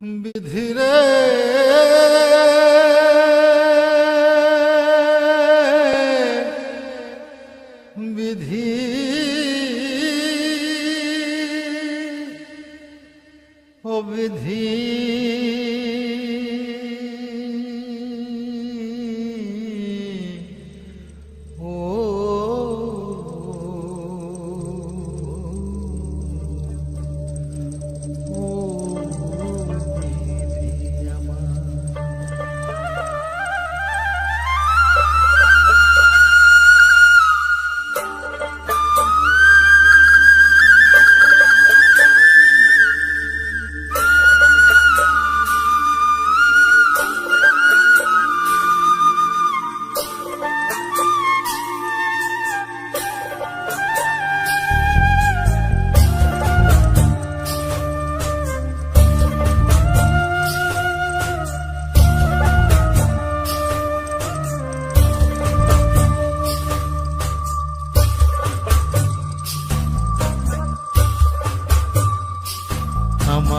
বিধিরে। বিধি। ও বিধি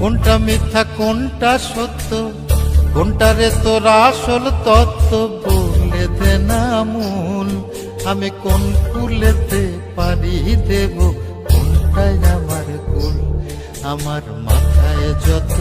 কোনটা মিথ্যা, কোনটা সত্য? কোনটা রে তোর আসল তত্ত্ব বলে দে না মূল? আমি কোন কুলেতে পারি দেব? কোনটাই আমার কুল? আমার মাথায় যত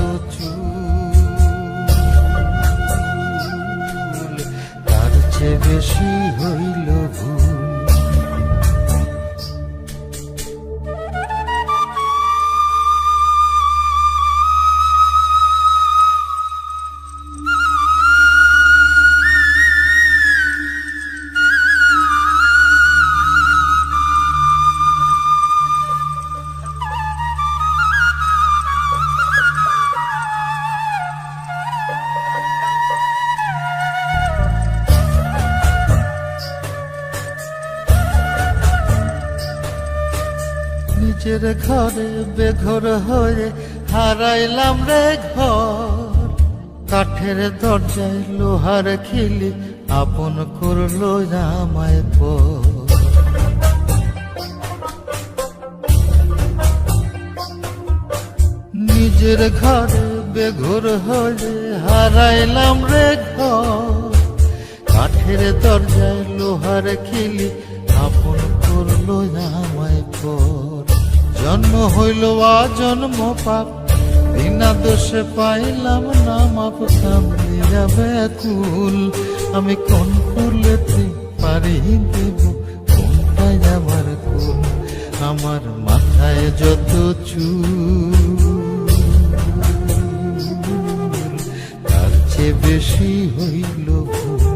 নিজের ঘরে বেঘর হয়ে হারাইলাম রে ঘর। কাঠের দরজায় লোহার খিলি আপন করল আমায় পর। নিজের ঘরে বেঘর হয়ে হারাইলাম রে ঘর। কাঠের দরজায় লোহার খিলি আপন করল আমায় পর। জন্ম হইল জন্ম পাপ। বিনা দোষে পাইলাম না মাপ। সামনে যাবে কুল আমি কোন কুলেতে পারি দেব? কোনটাই আমার কুল আমার মাথায় যত চুল, তার চেয়ে বেশি হইল ভুল।